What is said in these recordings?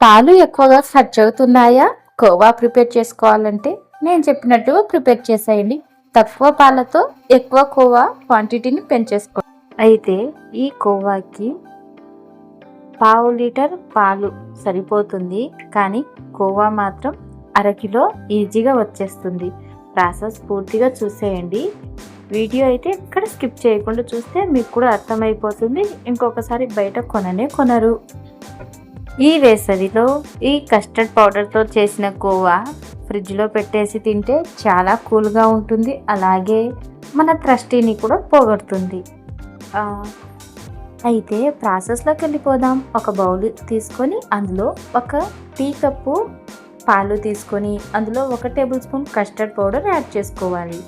పాలు ఎక్కువగా ఖర్చు అవుతున్నాయా? కోవా ప్రిపేర్ చేసుకోవాలంటే నేను చెప్పినట్టుగా ప్రిపేర్ చేసేయండి. తక్కువ పాలతో ఎక్కువ కోవా క్వాంటిటీని పెంచేసుకో. అయితే ఈ కోవాకి పావు లీటర్ పాలు సరిపోతుంది. కానీ కోవా మాత్రం అరకిలో ఈజీగా వచ్చేస్తుంది. ప్రాసెస్ పూర్తిగా చూసేయండి. వీడియో అయితే ఇక్కడ స్కిప్ చేయకుండా చూస్తే మీకు కూడా అర్థమైపోతుంది. ఇంకొకసారి బయట కొననే కొనరు. ఈ వేసవిలో ఈ కస్టర్డ్ పౌడర్తో చేసిన కోవా ఫ్రిడ్జ్లో పెట్టేసి తింటే చాలా కూల్గా ఉంటుంది. అలాగే మన త్రష్టిని కూడా పోగొడుతుంది. అయితే ప్రాసెస్లోకి వెళ్ళిపోదాం. ఒక బౌల్ తీసుకొని అందులో ఒక టీ కప్పు పాలు తీసుకొని అందులో ఒక tablespoon custard powder add చేసుకోవాలి.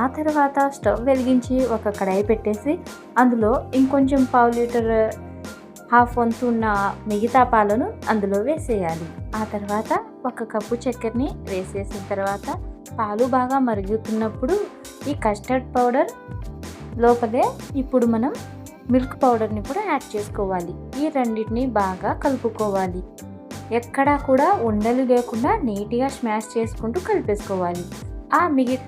ఆ తర్వాత స్టవ్ వెలిగించి ఒక కడాయి పెట్టేసి అందులో ఇంకొంచెం పావు లీటర్ హాఫ్ వంతు ఉన్న మిగతా పాలను అందులో వేసేయాలి. ఆ తర్వాత ఒక కప్పు చక్కెరని వేసేసిన తర్వాత పాలు బాగా మరుగుతున్నప్పుడు ఈ కస్టర్డ్ పౌడర్ లోపలే ఇప్పుడు మనం మిల్క్ పౌడర్ని కూడా యాడ్ చేసుకోవాలి. ఈ రెండింటిని బాగా కలుపుకోవాలి. ఎక్కడా కూడా ఉండలు లేకుండా నీట్గా స్మాష్ చేసుకుంటూ కలిపేసుకోవాలి. ఆ మిగి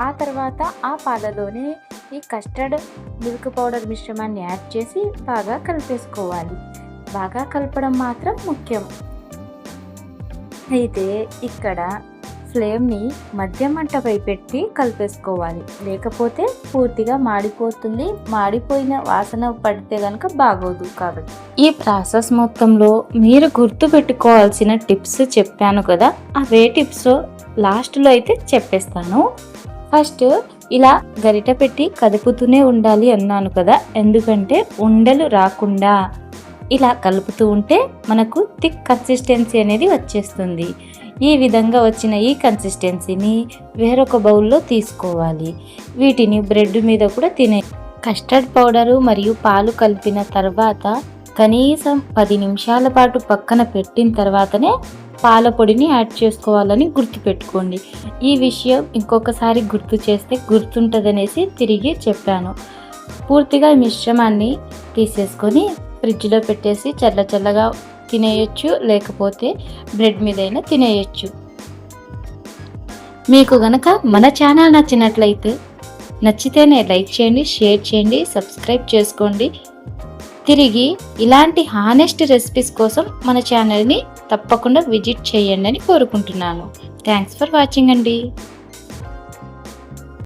ఆ తర్వాత ఆ పాలలోనే ఈ కస్టర్డ్ మిల్క్ పౌడర్ మిశ్రమాన్ని యాడ్ చేసి బాగా కలిపేసుకోవాలి. బాగా కలపడం మాత్రం ముఖ్యం. అయితే ఇక్కడ ఫ్లేమ్ని మధ్య మంటపై పెట్టి కలిపేసుకోవాలి. లేకపోతే పూర్తిగా మాడిపోతుంది. మాడిపోయిన వాసన పడితే కనుక బాగోదు కాబట్టి. ఈ ప్రాసెస్ మొత్తంలో మీరు గుర్తు పెట్టుకోవాల్సిన టిప్స్ చెప్పాను కదా? అవే టిప్స్ లాస్ట్లో అయితే చెప్పేస్తాను. ఫస్ట్ ఇలా గరిట పెట్టి కదుపుతూనే ఉండాలి అన్నాను కదా ఎందుకంటే ఉండలు రాకుండా. ఇలా కలుపుతూ ఉంటే మనకు థిక్ కన్సిస్టెన్సీ అనేది వచ్చేస్తుంది. ఈ విధంగా వచ్చిన ఈ కన్సిస్టెన్సీని వేరొక బౌల్లో తీసుకోవాలి. వీటిని బ్రెడ్ మీద కూడా తినే కస్టర్డ్ పౌడరు మరియు పాలు కలిపిన తర్వాత కనీసం పది నిమిషాల పాటు పక్కన పెట్టిన తర్వాతనే పాల పొడిని యాడ్ చేసుకోవాలని గుర్తుపెట్టుకోండి. ఈ విషయం ఇంకొకసారి గుర్తు చేస్తే గుర్తుంటుందనేసి తిరిగి చెప్పాను. పూర్తిగా మిశ్రమాన్ని తీసేసుకొని ఫ్రిడ్జ్లో పెట్టేసి చల్ల చల్లగా తినేయచ్చు లేకపోతే బ్రెడ్ మీదైనా తినేయచ్చు. మీకు గనక మన ఛానల్ నచ్చినట్లయితే నచ్చితేనే లైక్ చేయండి షేర్ చేయండి సబ్స్క్రైబ్ చేసుకోండి. తిరిగి ఇలాంటి హానెస్ట్ రెసిపీస్ కోసం మన ఛానల్ని తప్పకుండా విజిట్ చేయండి అని కోరుకుంటున్నాను. థ్యాంక్స్ ఫర్ వాచింగ్ అండి.